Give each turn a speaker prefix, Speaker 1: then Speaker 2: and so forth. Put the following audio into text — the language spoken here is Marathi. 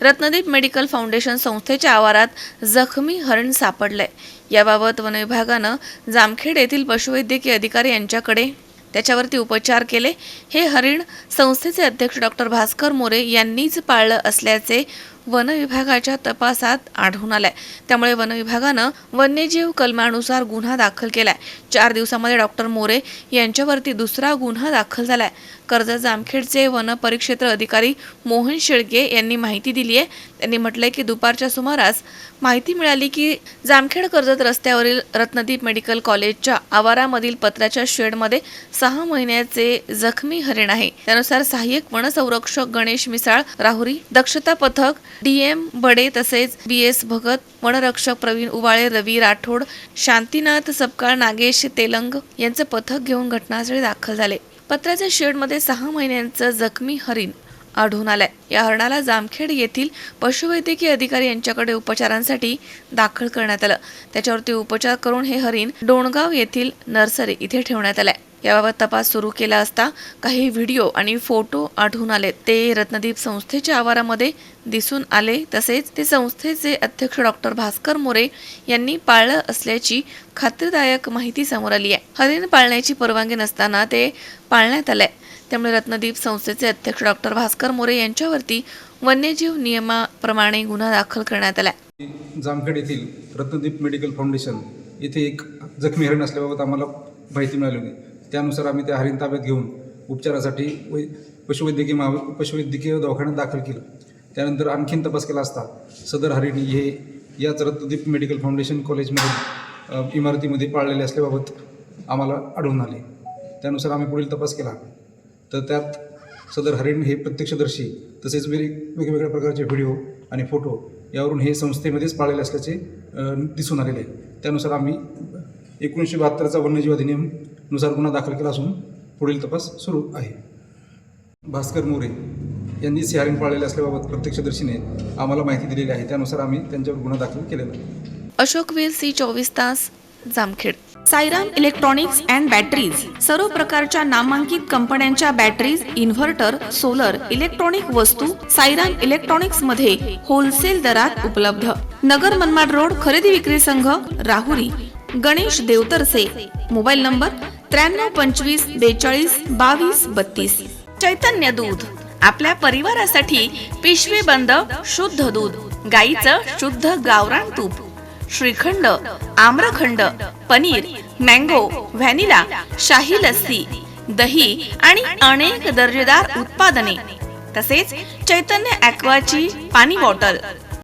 Speaker 1: रत्नदीप मेडिकल फाउंडेशन संस्थेच्या आवारात जखमी हरण सापडलंय. याबाबत वनविभागानं जामखेड येथील पशुवैद्यकीय अधिकारी यांच्याकडे त्याच्यावरती उपचार केले. हे हरिण संस्थेचे अध्यक्ष डॉक्टर भास्कर मोरे यांनीच पाळलं असल्याचे वनविभागाच्या तपासात आढळून आलंय. त्यामुळे वनविभागानं वन्यजीव कलमानुसार गुन्हा दाखल केलाय. चार दिवसामध्ये डॉक्टर मोरे यांच्यावरती दुसरा गुन्हा दाखल झालाय. कर्जत जामखेडचे वन परिक्षेत्र अधिकारी मोहन शेळके यांनी माहिती दिली आहे. त्यांनी म्हटलंय की दुपारच्या सुमारास माहिती मिळाली की जामखेड कर्जत रस्त्यावरील रत्नदीप मेडिकल कॉलेजच्या आवारामधील पत्राच्या शेडमध्ये सहा महिन्याचे जखमी हरिण आहे. त्यानुसार सहाय्यक वनसंरक्षक गणेश मिसाळ राहुरी दक्षता पथक डीएम बडे तसेच बी एस भगत वनरक्षक प्रवीण उवाळे रवी राठोड शांतीनाथ सपकाळ नागेश तेलंग यांचं पथक घेऊन घटनास्थळी दाखल झाले. पत्र्याच्या शेडमध्ये सहा महिन्यांचं जखमी हरिण आढळून आलाय. या हरणाला जामखेड येथील पशुवैद्यकीय अधिकारी यांच्याकडे उपचारांसाठी दाखल करण्यात आलं. त्याच्यावरती उपचार करून हे हरिण डोणगाव येथील नर्सरी इथे ठेवण्यात आलंय. याबाबत तपास सुरू केला असता काही व्हिडिओ आणि फोटो आढळून आले. ते रत्नदीप संस्थेच्या आवारामध्ये दिसून आले. तसेच ते संस्थेचे अध्यक्ष डॉक्टर भास्कर मोरे यांनी पाळलं असल्याची खात्रीदायक माहिती समोर आली आहे. हरिण पाळण्याची परवानगी नसताना ते पाळण्यात आलंय त्यामुळे रत्नदीप संस्थेचे अध्यक्ष डॉक्टर भास्कर मोरे यांच्यावरती वन्यजीव नियमाप्रमाणे गुन्हा दाखल करण्यात आला.
Speaker 2: जामखेड येथील रत्नदीप मेडिकल फाउंडेशन येथे एक जखमी हरण असल्याबाबत आम्हाला माहिती मिळाली होती त्यानुसार आम्ही त्या हरिण ताब्यात घेऊन उपचारासाठी वै पशुवैद्यकीय महा पशुवैद्यकीय दवाखान्यात दाखल केलं. त्यानंतर आणखीन तपास केला असता सदर हरिण हे याच रत्नदीप मेडिकल फाउंडेशन कॉलेजमधील इमारतीमध्ये पाळलेले असल्याबाबत आम्हाला आढळून आले. त्यानुसार आम्ही पुढील तपास केला. तर त्यात सदर हरिण हे प्रत्यक्षदर्शी तसेच वेग वेगवेगळ्या प्रकारचे व्हिडिओ आणि फोटो यावरून हे संस्थेमध्येच पाळलेले असल्याचे दिसून आलेले आहे. त्यानुसार आम्ही एकोणीसशे बहात्तरचा वन्यजीव अधिनियमनुसार गुन्हा दाखल केला असून पुढील तपास सुरू आहे. भास्कर मोरे यांनी हे पाळलेले असल्याबाबत प्रत्यक्षदर्शीने आम्हाला माहिती दिलेली आहे. त्यानुसार आम्ही त्यांच्यावर गुन्हा दाखल केलेला आहे.
Speaker 1: अशोक वेल सी चोवीस तास Jamkhed. Sairam electronics and batteries सर्व प्रकारच्या नामांकित कंपन्यांच्या बॅटरीज इन्व्हर्टर सोलर इलेक्ट्रॉनिक वस्तू सायराम इलेक्ट्रॉनिक्समध्ये होलसेल दरात उपलब्ध. नगर मनमाड रोड खरेदी विक्री संघ राहुरी. गणेश देवतरसे मोबाईल नंबर त्र्याण्णव पंचवीस बेचाळीस बावीस बत्तीस. चैतन्य दूध. आपल्या परिवारासाठी पिशवी बंद शुद्ध दूध. गाईचं शुद्ध गावरान तूप. श्रीखंड आम्रखंड पनीर मँगो व्हॅनिला शाही लस्सी दही आणि अनेक दर्जेदार उत्पादने. तसेच चैतन्य ॲक्वाची पाणी बॉटल.